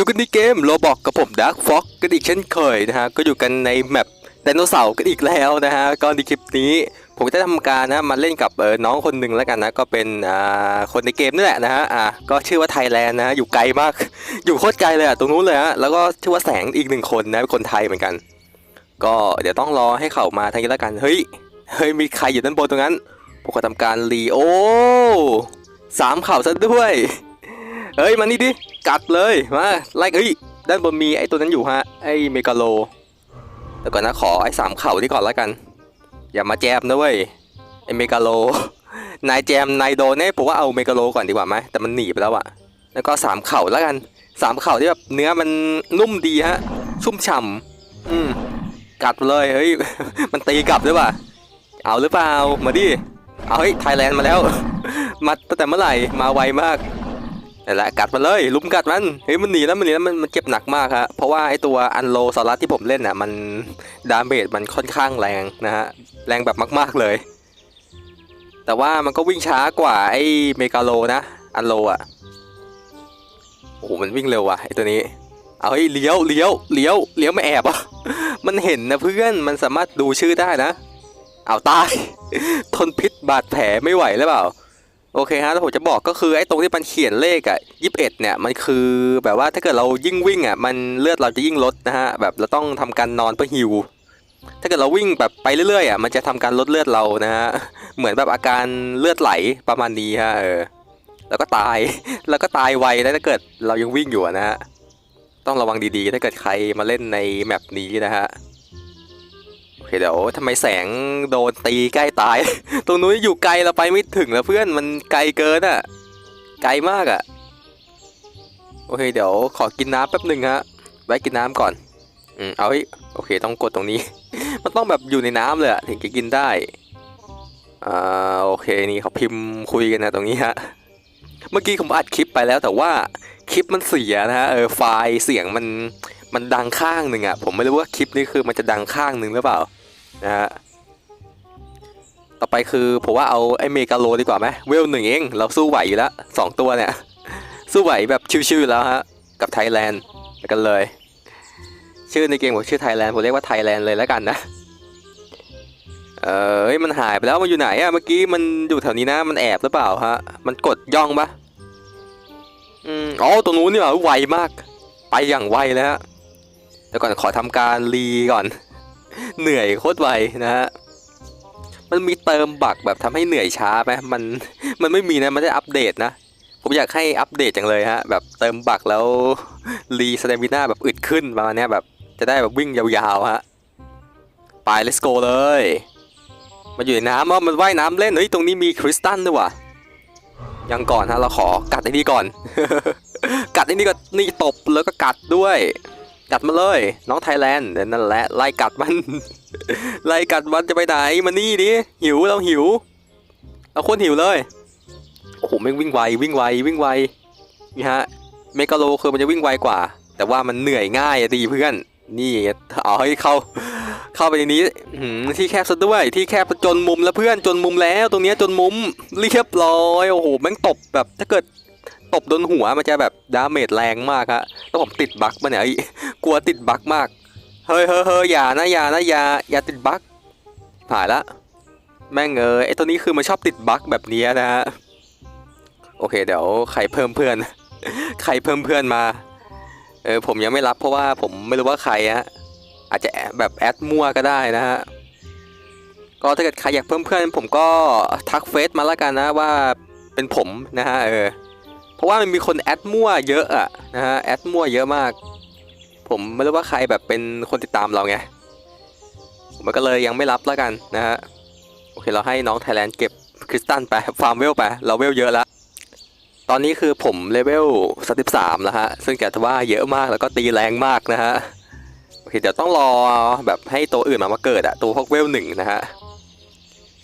อยู่กันในเกมโรบอกกับผมดักฟ็อกกันอีกเช่นเคยนะฮะก็อยู่กันในแมปไดโนเสาร์กันอีกแล้วนะฮะก็ในคลิปนี้ ผมจะทำการนะมาเล่นกับเออน้องคนหนึ่งแล้วกันนะก็เป็นอ่าคนในเกมนี่แหละนะฮะอ่าก็ชื่อว่าไทยแลนด์นะฮะอยู่ไกลมาก อยู่โคตรไกลเลยอะตรงนู้นเลยฮะแล้วก็ชื่อว่าแสงอีกหนึ่งคนนะเป็นคนไทยเหมือนกัน ก็เดี๋ยวต้องรอให้เขามาทางนี้แล้วกันเฮ้ยเฮ้ยมีใครอยู่ด้านบนตรงนั้นผมก็ทำการรีโอสามเข่าซะด้วย เฮ้ยมานี่ดิ กัดเลย มาไล่เฮ้ยด้านบนมีไอ้ตัวนั้นอยู่ฮะ ไอ้เมกาโลแต่ก่อนนะขอไอ้สามเข่าที่ก่อนแล้วกัน อย่ามาแจมนะเว้ยไอ้เมกาโล นายแจมนายโดนเนี่ยผมว่าเอาเมกาโลก่อนดีกว่าไหมแต่มันหนีไปแล้วอะแล้วก็สามเข่าแล้วกันสามเข่าที่แบบเนื้อมันนุ่มดีฮะ ชุ่มฉ่ำอืมกัดเลยเฮ้ยมันตีกลับด้วยป่ะเอาหรือเปล่ามาดิเอาเฮ้ยไทยแลนด์มาแล้วมาตั้งแต่เมื่อไหร่มาไวมาก นั่นแหละกัดมันเลยลุมกัดมันเฮ้ยมันหนีแล้วมันหนีแล้วมันมันเจ็บหนักมากฮะเพราะว่าไอตัวอันโลซอรัสที่ผมเล่นน่ะมันดาเมจมันค่อนข้างแรงนะฮะแรงแบบมาก ๆเลย แต่ว่ามันก็วิ่งช้ากว่าไอเมกาโลนะอันโลอะโอ้โหมันวิ่งเร็วว่ะไอตัวนี้ เอาเฮ้ยเลี้ยวเลี้ยวเลี้ยวเลี้ยวไม่แอบอะมันเห็นนะเพื่อนมันสามารถดูชื่อได้นะเอาตายทนพิษบาดแผลไม่ไหวหรือเปล่า โอเคฮะแล้วผมจะบอกก็คือไอ้ตรงที่มันเขียนเลขอะยี่สิบเอ็ดเนี่ยมันคือแบบว่าถ้าเกิดเรายิ่งวิ่งอะมันเลือดเราจะยิ่งลดนะฮะแบบเราต้องทำการนอนเพื่อฮิว ถ้าเกิดเราวิ่งแบบไปเรื่อยๆอะมันจะทำการลดเลือดเรานะฮะเหมือนแบบอาการเลือดไหลประมาณนี้ฮะเออแล้วก็ตายแล้วก็ตายไวนะถ้าเกิดเรายังวิ่งอยู่นะฮะต้องระวังดีๆ ถ้าเกิดใครมาเล่นในแมปนี้นะฮะ เคเดี๋ยวทำไมแสงโดนตีใกล้ตาย ตรงนู้นอยู่ไกลเราไปไม่ถึงแล้วเพื่อนมันไกลเกินอะ ไกลมากอะ โอเคเดี๋ยวขอกินน้ำแป๊บหนึ่งฮะ ไว้กินน้ำก่อน อืม เอาเฮ้ยโอเคต้องกดตรงนี้ มันต้องแบบอยู่ในน้ำเลยถึงจะกินได้ อ่าโอเคนี่เขาพิมพ์คุยกันนะตรงนี้ฮะ เมื่อกี้ผมอัดคลิปไปแล้วแต่ว่าคลิปมันเสียนะฮะเออไฟล์เสียงมันมันดังข้างหนึ่งอะผมไม่รู้ว่าคลิปนี้คือมันจะดังข้างหนึ่งหรือเปล่า นะฮะต่อไปคือผมว่าเอาไอเมกาโลดีกว่าไหมเวลหนึ่งเองเราสู้ไหวอยู่แล้วสองตัวเนี่ย สู้ไหวแบบชิวๆแล้วฮะ กับไทยแลนด์กันเลย ชื่อในเกมผมชื่อไทยแลนด์ผมเรียกว่าไทยแลนด์เลยแล้วกันนะ เออเฮ้ยมันหายไปแล้วมันอยู่ไหนอะเมื่อกี้มันอยู่แถวนี้นะ มันแอบหรือเปล่าฮะ มันกดย่องปะอืมอ๋อตรงนู้นนี่หว่าไวมาก ไปอย่างไวเลยฮะเดี๋ยวก่อนขอทำการรีก่อน เหนื่อยโคตรไวนะฮะมันมีเติมบักแบบทำให้เหนื่อยช้าไหมมันมันไม่มีนะมันได้อัปเดตนะ ผมอยากให้อัปเดตจังเลยฮะแบบเติมบักแล้วรีสเตมิน่าแบบอึดขึ้นประมาณนี้แบบจะได้แบบวิ่งยาวๆฮะไป let's go เลย มันอยู่ในน้ำว่ามันว่ายน้ำเล่นเฮ้ยตรงนี้มีคริสตัลด้วยว่ะยังก่อนฮะเราขอกัดไอ้นี่ก่อน กัดไอ้นี่ก็นี่ตบแล้วก็กัดด้วย กัดมาเลย น้องไทยแลนด์เดี๋ยวนั่นแหละไล่กัดมัน ไล่กัดมันจะไปไหนมานี่ดิหิวเราหิวเราควรหิวเลยโอ้โหแม่งวิ่งไววิ่งไววิ่งไวนี่ฮะเมกาโลคือมันจะวิ่งไวกว่า แต่ว่ามันเหนื่อยง่ายดีเพื่อนนี่เอาให้เข้าเข้าไปในนี้หืมที่แคบซะด้วยที่แคบจนมุมแล้วเพื่อนจนมุมแล้ว ตรงนี้จนมุมเรียบร้อยโอ้โหแม่งตบแบบถ้าเกิดตบโดนหัวมันจะแบบดาเมจแรงมากฮะแล้วผมติดบั๊กมาเนี่ยไอ กลัวติดบั๊กมาก เฮ้ยเฮ้ยเฮ้ยอย่านะอย่านะอย่าอย่าติดบั๊กผ่านละแม่งเออไอตัวนี้คือมันชอบติดบั๊กแบบนี้นะฮะโอเคเดี๋ยวใครเพิ่มเพื่อน ใครเพิ่มเพื่อนมาเออผมยังไม่รับเพราะว่าผมไม่รู้ว่าใครฮะอาจจะแบบแอดมั่วก็ได้นะฮะก็ถ้าเกิดใครอยากเพิ่มเพื่อนผมก็ทักเฟซมาแล้วกันนะว่าเป็นผมนะฮะเออเพราะว่ามันมีคนแอดมั่วเยอะอะนะฮะแอดมั่วเยอะมาก ผมไม่รู้ว่าใครแบบเป็นคนติดตามเราไงผมก็เลยยังไม่รับแล้วกันนะฮะโอเคเราให้น้องไทยแลนด์เก็บคริสตัลไปฟาร์มเวลไปเราเวลเยอะแล้ว ตอนนี้คือผมเลเวล33แล้วฮะซึ่งแกว่าเยอะมากแล้วก็ตีแรงมากนะฮะโอเคเดี๋ยวต้องรอแบบให้ตัวอื่นมามาเกิดอะตัวพวกเวลหนึ่งนะฮะ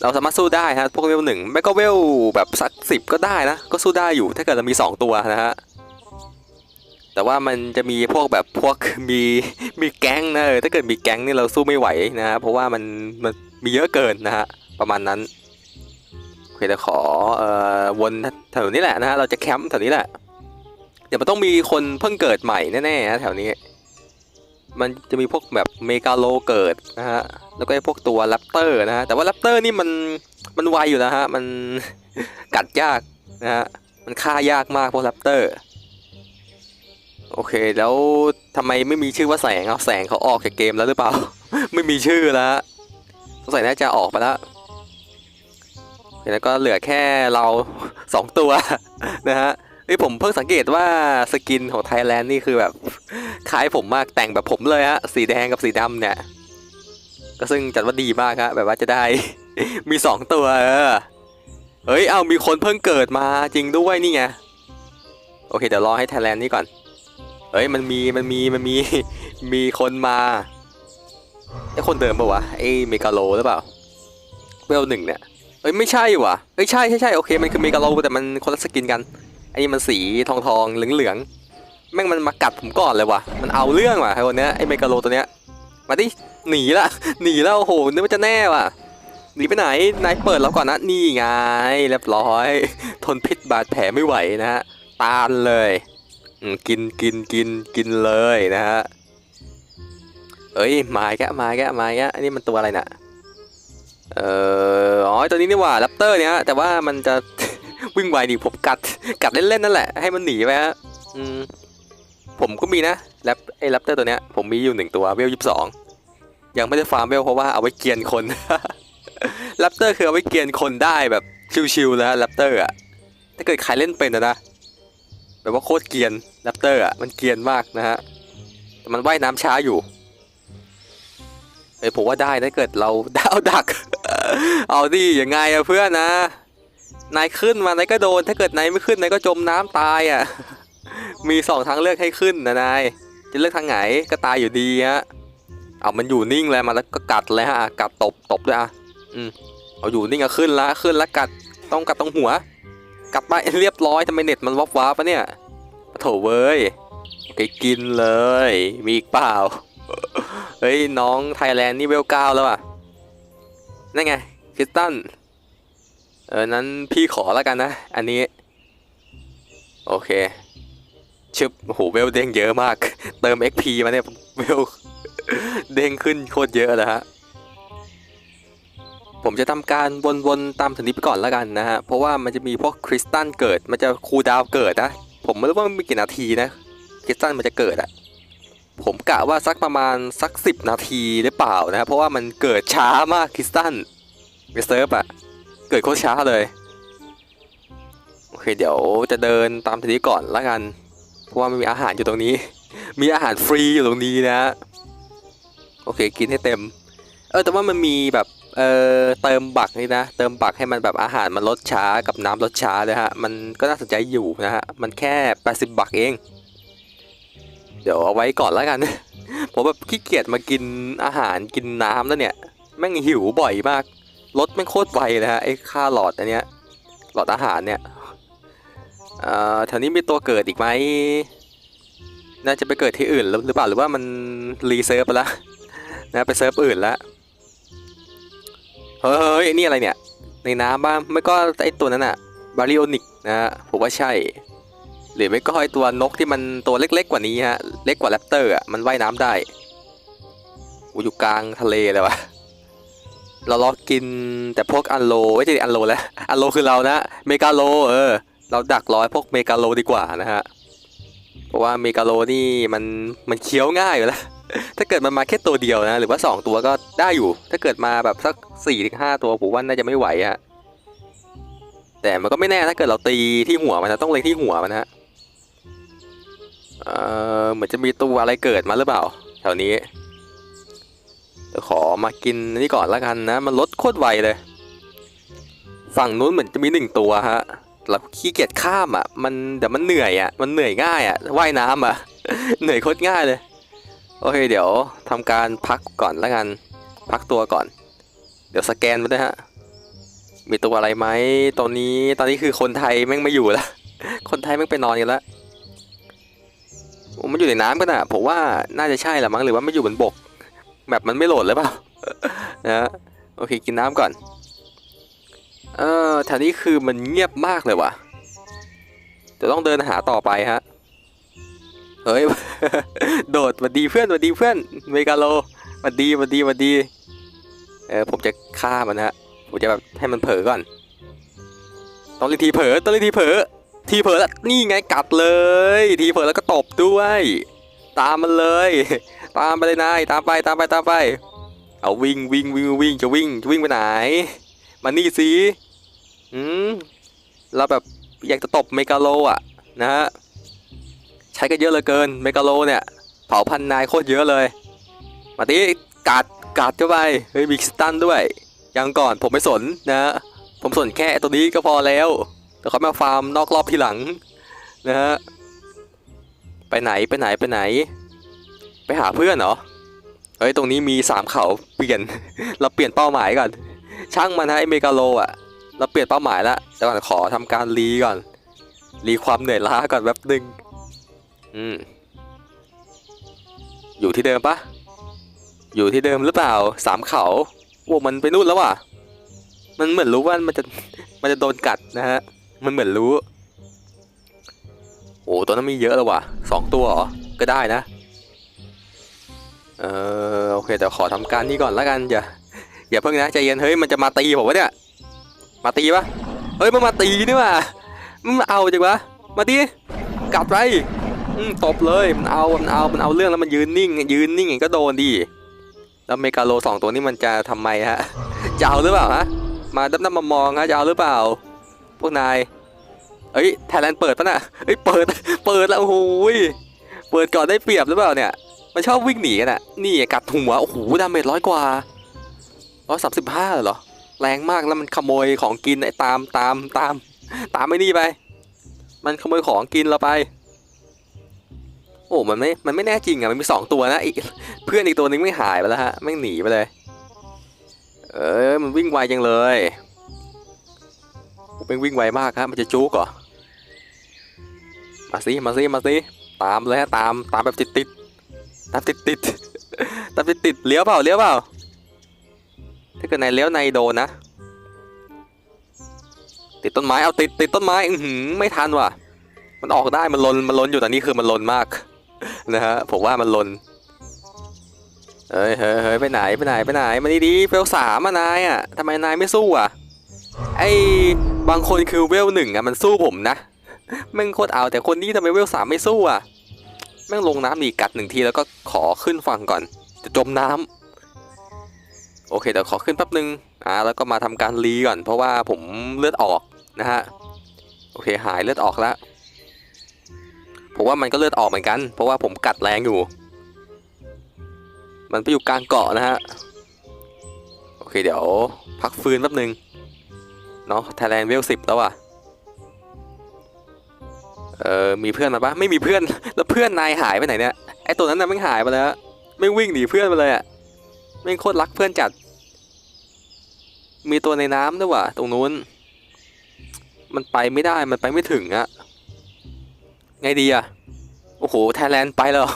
เราสามารถสู้ได้ฮะพวกเวลหนึ่งไม่ก็เวลแบบสักสิบก็ได้นะ ก็สู้ได้อยู่ถ้าเกิดเรามีสองตัวนะฮะ แต่ว่ามันจะมีพวกแบบพวกมีมีแก๊งนะเออถ้าเกิดมีแก๊งนี่เราสู้ไม่ไหวนะฮะเพราะว่ามันมันมีเยอะเกินนะฮะประมาณนั้นโอเคเดี๋ยวขอเอ่อวนแถวนี้แหละนะฮะเราจะแคมป์แถวนี้แหละเดี๋ยวมันต้องมีคนเพิ่งเกิดใหม่แน่ๆนะแถวนี้ มันจะมีพวกแบบเมกาโลเกิดนะฮะแล้วก็ไอ้พวกตัวแรปเตอร์นะฮะแต่ว่าแรปเตอร์นี่มันมันไวอยู่นะฮะมันกัดยากนะฮะมันฆ่ายากมากพวกแรปเตอร์ โอเค แล้วทำไมไม่มีชื่อว่าแสงเอาแสงเขาออกจากเกมแล้วหรือเปล่า ไม่มีชื่อแล้วสงสัยน่าจะออกไปแล้วแล้วก็เหลือแค่เราสองตัวนะฮะเฮ้ยผมเพิ่งสังเกตว่าสกินของไทยแลนด์นี่คือแบบคล้ายผมมากแต่งแบบผมเลยฮะสีแดงกับสีดำเนี่ย ก็ซึ่งจัดว่าดีมากครับแบบว่าจะได้ มีสองตัวเออเฮ้ยเอามีคนเพิ่งเกิดมาจริงด้วยนี่ไงโอเคเดี๋ยวรอให้ไทยแลนด์นี่ก่อน เฮ้ยมันมีมันมีมันมีมีคนมาไอคนเดิมปะวะไอเมกาโลหรือเปล่าเวลหนึ่งเนี่ยเฮ้ยไม่ใช่วะเฮ้ยใช่ใช่ใช่โอเคมันคือเมกาโลแต่มันคนละสกินกันอันนี้มันสีทองทองเหลืองเหลืองแม่งมันมากัดผมก่อนเลยวะมันเอาเรื่องว่ะไอคนเนี้ยไอเมกาโลตัวเนี้ยมาดิหนีละหนีแล้วโอ้โหนึกว่าจะแน่ว่ะหนีไปไหนนายเปิดแล้วก่อนนะนี่ไงเรียบร้อย ทนพิษบาดแผลไม่ไหวนะฮะตานเลย กินกินกินกินเลยนะฮะ เอ้ยมาแกะมาแกะมาแกะอันนี้มันตัวอะไรน่ะ เอออ๋อตัวนี้นี่ว่าแรปเตอร์เนี่ยฮะแต่ว่ามันจะ วิ่งไวดิผมกัดกัดเล่นๆนั่นแหละให้มันหนีไปฮะอืมผมก็มีนะแรปไอ้แรปเตอร์ตัวเนี้ยผมมีอยู่หนึ่งตัวเวลยี่สิบสองยังไม่ได้ฟาร์มเวลเพราะว่าเอาไว้เกียนคนแรปเตอร์คือเอาไว้เกียนคนได้แบบชิวๆแล้วแรปเตอร์อะถ้าเกิดใครเล่นเป็นนะนะแบบว่าโคตรเกียน แรปเตอร์อะมันเกรียนมากนะฮะแต่มันว่ายน้ำช้าอยู่เอ้ยผมว่าได้ถ้าเกิดเราดาวดัก เอาดิยังไงอะเพื่อนนะ นายขึ้นมานายก็โดน ถ้าเกิดนายไม่ขึ้นนายก็จมน้ำตายอะมีสองทางเลือกให้ขึ้นนะนายจะเลือกทางไหนก็ตายอยู่ดีฮะเอามันอยู่นิ่งเลยมาแล้วก็กัดเลยฮะกัดตบตบเลยอะอืมเอาอยู่นิ่งอะขึ้นละขึ้นแล้วกัดต้องกัดตรงหัว กลับไปเรียบร้อยทำไมเน็ตมันวับวับปะเนี่ย โถเว้ยโอเคกินเลย มีอีกเปล่า เฮ้ย น้องไทยแลนด์นี่เวลเก้าแล้วอะ นั่นไงคริสตัน เออ นั้นพี่ขอแล้วกันนะ อันนี้ โอเค ชึบโหเวลเด้งเยอะมาก เติม XP มาเนี่ย เวล เด้งขึ้นโคตรเยอะเลยฮะผมจะทำการวนๆตามถนนี้ไปก่อนแล้วกันนะฮะ เพราะว่ามันจะมีพวกคริสตัลเกิด มันจะคูดาวเกิดนะ ผมไม่รู้ว่ามันมีกี่นาทีนะคริสตัลมันจะเกิดอะผมกะว่าสักประมาณสักสิบนาทีหรือเปล่านะเพราะว่ามันเกิดช้ามากคริสตัลในเซิร์ฟอะเกิดโคตรช้าเลยโอเคเดี๋ยวจะเดินตามทีนี้ก่อนล้วกัน เพราะว่ามันมีอาหารอยู่ตรงนี้ มีอาหารฟรีอยู่ตรงนี้นะ โอเคกินให้เต็ม เออแต่ว่ามันมีแบบ เอ่อเติมบักนี่นะ เติมบักให้มันแบบอาหารมันลดช้ากับน้ำลดช้าเลยฮะ มันก็น่าสนใจอยู่นะฮะ มันแค่ 80 บักเอง เดี๋ยวเอาไว้ก่อนแล้วกัน ผมแบบขี้เกียจมากินอาหารกินน้ำแล้วเนี่ย แม่งหิวบ่อยมากรถแม่งโคตรไวเลยฮะไอ้ค่าหลอดอันเนี้ย หลอดอาหารเนี่ยเอ่อแถวนี้มีตัวเกิดอีกไหมน่าจะไปเกิดที่อื่นหรือเปล่าหรือว่ามันรีเซิร์ฟไปแล้วนะไปเซิร์ฟอื่นแล้ว เฮ้ยนี่อะไรเนี่ย ในน้ำบ้างไม่ก็ไอตัวนั้นอะบาริโอนิกนะฮะผมว่าใช่ หรือไม่ก็ไอตัวนกที่มันตัวเล็กๆกว่านี้ฮะเล็กกว่าแรปเตอร์อะมันว่ายน้ำได้อูอยู่กลางทะเลเลยวะเราลอกินแต่พวกอันโลไม่ใช่อันโลแล้วอันโลคือเรานะเมกาโลเออ เราดักร้อยพวกเมกาโลดีกว่านะฮะเพราะว่าเมกาโลนี่มันมันเคี้ยวง่ายอยู่แล้ว ถ้าเกิดมันมาแค่ตัวเดียวนะ หรือว่า 2 ตัวก็ได้อยู่ ถ้าเกิดมาแบบสัก4ี่ถึงห้าตัวผมว่าน่าจะไม่ไหวอะแต่มันก็ไม่แน่ถ้าเกิดเราตีที่หัวมันนะต้องเล็งที่หัวมันนะฮะเออเหมือนจะมีตัวอะไรเกิดมาหรือเปล่าแถวนี้เดี๋ยวขอมากินนี่ก่อนละกันนะ มันลดโคตรไวเลย ฝั่งนู้นเหมือนจะมีหนึ่งตัวฮะเราขี้เกียจข้ามอะ มันเดี๋ยวมันเหนื่อยอะ มันเหนื่อยง่ายอะว่ายน้ำอะ เหนื่อยโคตรง่ายเลย อเคเดี๋ยวทำการพักก่อนแล้วกัน พักตัวก่อน เดี๋ยวสแกนไปด้วยฮะ มีตัวอะไรไหมตอนนี้ตอนนี้คือคนไทยแม่งไม่อยู่แล้วคนไทยแม่งไปนอนกันแล้วมันอยู่ในน้ำกันอะผมว่าน่าจะใช่แหละมั้งหรือว่าไม่อยู่บนบกแบบมันไม่โหลดเลยเปล่านะโอเคกินน้ำก่อน เออแถวนี้คือมันเงียบมากเลยว่ะเดี๋ยวต้องเดินหาต่อไปฮะ เฮ้ย โดดหวัดดีเพื่อนหวัดดีเพื่อนเมกาโลหวัดดีหวัดดีหวัดดี เออผมจะฆ่ามันฮะ ผมจะแบบให้มันเผลอก่อน ต้องเล่นทีเผลอต้องเล่นทีเผลอ ทีเผลอแล้วนี่ไงกัดเลย ทีเผลอแล้วก็ตบด้วย ตามมันเลย ตามไปเลยนาย ตามไปตามไปตามไป เอาวิ่งวิ่งวิ่งวิ่งจะวิ่งจะวิ่งไปไหน มานี่สิ อืมเราแบบอยากจะตบเมกาโลอะนะฮะ ใช้กันเยอะเหลือเกิน เมกาโลเนี่ย เผาพันนายโคตรเยอะเลย มาตีกัดกัดเข้าไปเฮ้ยมีสตันด้วย ยังก่อนผมไม่สนนะ ผมสนแค่ตัวนี้ก็พอแล้ว แต่เขามาฟาร์มนอกรอบทีหลังนะฮะ ไปไหนไปไหนไปไหน ไปหาเพื่อนเหรอ เฮ้ยตรงนี้มีสามเขาเปลี่ยน เราเปลี่ยนเป้าหมายก่อน ช่างมันฮะไอเมกาโลอะ เราเปลี่ยนเป้าหมายแล้วแต่ก่อนขอทำการรีก่อน รีความเหนื่อยล้าก่อนแป๊บหนึง อืม อยู่ที่เดิมปะ อยู่ที่เดิมหรือเปล่า สามเขาโอ้มันไปนู่นแล้วว่ะ มันเหมือนรู้ว่ามันจะ มันจะโดนกัดนะฮะ มันเหมือนรู้ โอ้ตัวนั้นมีเยอะแล้วว่ะ สองตัวเหรอ ก็ได้นะ เออโอเคเดี๋ยวขอทำการนี่ก่อนแล้วกันอย่า อย่าเพิ่งนะใจเย็นเฮ้ยมันจะมาตีผมวะเนี่ย มาตีปะเฮ้ยมันมาตีนี่ว่ะมันมเอาจังวะ มาตีกัดไป ตบเลยมันเอามันเอามันเอาเรื่องแล้วมันยืนนิ่ง ยืนนิ่งก็โดนดิแล้วเมกาโลสองตัวนี้มันจะทำไมฮะจะเอาหรือเปล่าฮะมาดับน้ำมามองฮะจะเอาหรือเปล่า พวกนายเอ้ยไทยแลนด์เปิดปะน่ะเอ้ยเปิดเปิดแล้วโอ้โหยเปิดก่อนได้เปรียบหรือเปล่าเนี่ยมันชอบวิ่งหนีกันอะนี่กัดหัวโอ้โหดาเมจร้อยกว่าร้อยสามสิบห้าเหรอแรงมากแล้วมันขโมยของกินไอ้ตามตามตาม ตามไม่นี่ไป มันขโมยของกินเราไป โอ้มันไม่ มันไม่แน่จริงอะ มันมีสองตัวนะอีเพื่อนอีกตัวนึงไม่หายไปแล้วฮะแม่งหนีไปเลย เออมันวิ่งไวจังเลยเป็นวิ่งไวมากครับมันจะจุกเหรอ มาสิมาสิมาสิตามเลยฮะตามตามแบบติดติดตามติดติดตามติดติดเลี้ยวเปล่าเลี้ยวเปล่า ถ้าเกิดในเลี้ยวนโดนนะ ติดต้นไม้เอาติดติดต้นไม้อือหือไม่ทันว่ะ มันออกได้มันลนมันลนอยู่แตอนนี้คือมันลนมาก นะฮะผมว่ามันลนเฮ้ยเฮ้ยเฮ้ยไปไหนไปไหนไปไหนมาดีๆเวลสามนายอะทำไมนายไม่สู้อะไอ้บางคนคือเวลหนึ่งอะมันสู้ผมนะแม่งโคตรเอาแต่คนนี้ทำไมเวลสามไม่สู้อะแม่งลงน้ำดีกัดหนึ่งทีแล้วก็ขอขึ้นฝั่งก่อน จะจมน้ำโอเคเดี๋ยวขอขึ้นแป๊บนึงอ่าแล้วก็มาทำการรีก่อน เพราะว่าผมเลือดออกนะฮะโอเคหายเลือดออกแล้ว ผมว่ามันก็เลือดออกเหมือนกัน เพราะว่าผมกัดแรงอยู่ มันไปอยู่กลางเกาะนะฮะ โอเคเดี๋ยวพักฟื้นแป๊บนึง เนาะไทยแลนด์เวลสิบแล้วอะ เออมีเพื่อนมาปะไม่มีเพื่อน แล้วเพื่อนนายหายไปไหนเนี่ย ไอตัวนั้นน่ะไม่หายไปแล้ว ไม่วิ่งหนีเพื่อนไปเลยอะไม่โคตรรักเพื่อนจัด มีตัวในน้ำด้วยว่ะตรงนู้น มันไปไม่ได้ มันไปไม่ถึงอะ ไงดีอะโอ้โหไทยแลนด์ไปแล้ว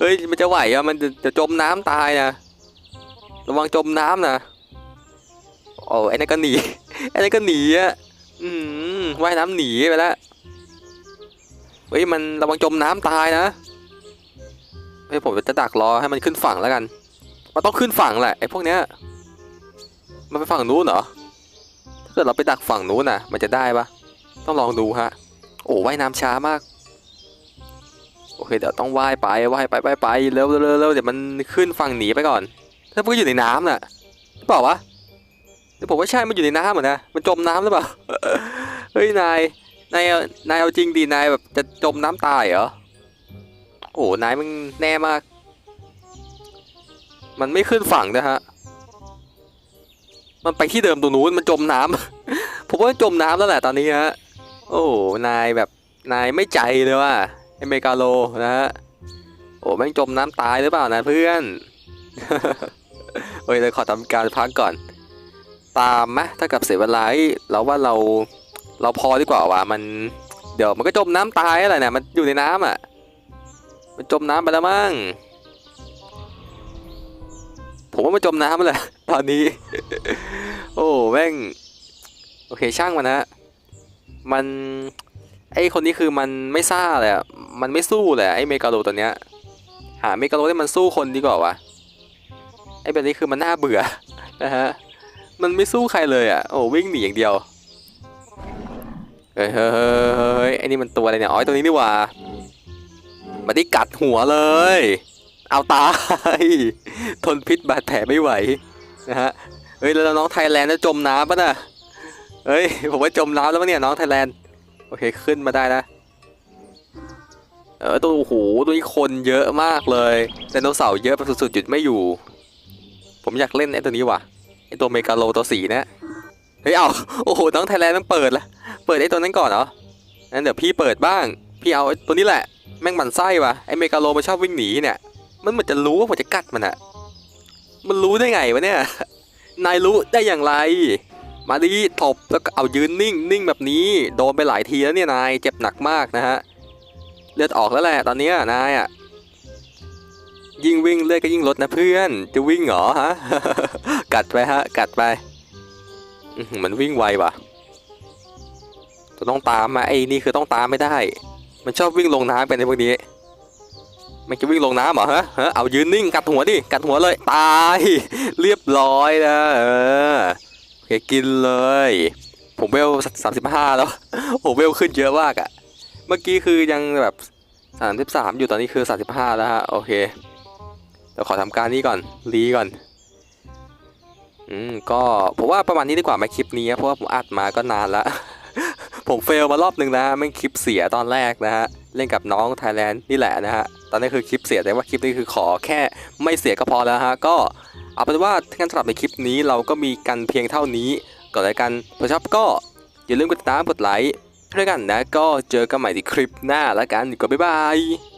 เฮ้ย มันจะไหวอะมันจะจะจมน้ำตายนะ ระวังจมน้ำนะโอ้ไอ้นั่นก็หนี ไอ้นั่นก็หนีอะอืมว่ายน้ำหนีไปแล้ว เฮ้ย มันระวังจมน้ำตายนะ เฮ้ย ผมจะดักรอให้มันขึ้นฝั่งแล้วกัน มันต้องขึ้นฝั่งแหละไอ้พวกเนี้ย มันไปฝั่งนู้นเหรอ ถ้าเกิดเราไปดักฝั่งนู้นน่ะ มันจะได้ปะต้องลองดูฮะ โอ้ว่ายน้ำช้ามาก โอเคเดี๋ยวต้องว่ายไปว่ายไปไปไปเร็วเร็วเร็วเดี๋ยวมันขึ้นฝั่งหนีไปก่อนถ้ามันก็อยู่ในน้ำน่ะหรือเปล่าวะเดี๋ยวผมว่าใช่มันอยู่ในน้ำเหมือนนะมันจมน้ำหรือเปล่าเฮ้ยนายนายเอานายเอาจริงดีนายแบบจะจมน้ำตายเหรอโอ้นายมันแน่มาก มันไม่ขึ้นฝั่งนะฮะมันไปที่เดิมตรงนู้นมันจมน้ำผมว่าจมน้ำแล้วแหละตอนนี้ฮะโอ้นายแบบนายไม่ใจเลยว่ะ ไอเมกาโลนะฮะ โอ้แม่งจมน้ำตายหรือเปล่านะเพื่อน เฮ้ยเลยขอทำการพักก่อน ตามไหมถ้ากับเสียเวลาเราว่าเราเราพอดีกว่าว่ะมัน เดี๋ยวมันก็จมน้ำตายอะไรเนี่ยมันอยู่ในน้ำอะ มันจมน้ำไปแล้วมั้งผมว่ามันจมน้ำแล้วแหละตอนนี้ โอ้แม่งโอเคช่างมันนะมันไอคนนี้คือมันไม่ซ่าเลยอะ มันไม่สู้เลยไอ้เมกาโลตัวเนี้ย หาเมกาโลที่มันสู้คนดีกว่าวะไอ้แบบนี้คือมันน่าเบื่อนะฮะมันไม่สู้ใครเลยอะโอ้วิ่งหนีอย่างเดียวเฮ้ยเฮ้ยเฮ้ยไอ้นี่มันตัวอะไรเนี่ยอ๋อตัวนี้นี่ว่ามาที่กัดหัวเลย เอาตายทนพิษบาดแผลไม่ไหวนะฮะเฮ้ยแล้วน้องไทยแลนด์จะจมน้ำปะน่ะเฮ้ยผมว่าจมน้ำแล้วปะเนี่ยน้องไทยแลนด์โอเคขึ้นมาได้นะ เออตัวโอ้โหตัวนี้คนเยอะมากเลยไดโนเสาร์เยอะแบบสุดๆหยุดไม่อยู่ ผมอยากเล่นไอ้ตัวนี้ว่ะไอ้ตัวเมกาโลตัวสีนะเฮ้ยเอาโอ้โหน้องไทยแลนด์ต้องเปิดละเปิดไอ้ตัวนั้นก่อนเหรองั้นเดี๋ยวพี่เปิดบ้าง พี่เอาไอ้ตัวนี้แหละ แม่งมันไส้ว่ะไอ้เมกาโลมันชอบวิ่งหนีเนี่ย มันเหมือนจะรู้ว่าผมจะกัดมันอะมันรู้ได้ไงวะเนี่ย นายรู้ได้อย่างไร มาดิถบแล้วก็เอายืนนิ่งนิ่งแบบนี้ โดนไปหลายทีแล้วเนี่ยนายเจ็บหนักมากนะฮะ เลือดออกแล้วแหละตอนนี้นายอะยิ่งวิ่งเลือดก็ยิ่งลดนะเพื่อน จะวิ่งเหรอฮะ กัดไปฮะ กัดไปอื้อหือมันวิ่งไวว่ะจะต้องตามมาไอ้นี่คือต้องตามไม่ได้ มันชอบวิ่งลงน้ำเป็นในพวกนี้ มันจะวิ่งลงน้ำเหรอฮะฮะเอายืนนิ่งกัดหัวดิ กัดหัวเลย ตาย เรียบร้อยนะเออโอเคกินเลย ผมเวลสามสิบห้าแล้วผมเวลขึ้นเยอะมากอะ เมื่อกี้คือยังแบบสามสิบสามอยู่ตอนนี้คือสามสิบห้าแล้วฮะโอเคเดี๋ยวขอทำการนี้ก่อนรีก่อนอืมก็ผมว่าประมาณนี้ดีกว่าไหมคลิปนี้เพราะว่าผมอัดมาก็นานละ ผมเฟลมารอบหนึ่งนะแม่คลิปเสียตอนแรกนะฮะเล่นกับน้องไทยแลนด์นี่แหละนะฮะตอนนี้คือคลิปเสียแต่ว่าคลิปนี้คือขอแค่ไม่เสียก็พอแล้วฮะก็เอาเป็นว่าถ้างั้นสำหรับในคลิปนี้เราก็มีกันเพียงเท่านี้ก่อนเลยกันถ้าชอบก็อย่าลืมกดติดตามกดไลค์ ด้วยกันนะ ก็เจอกันใหม่ในคลิปหน้าแล้วกันก็บ๊ายบาย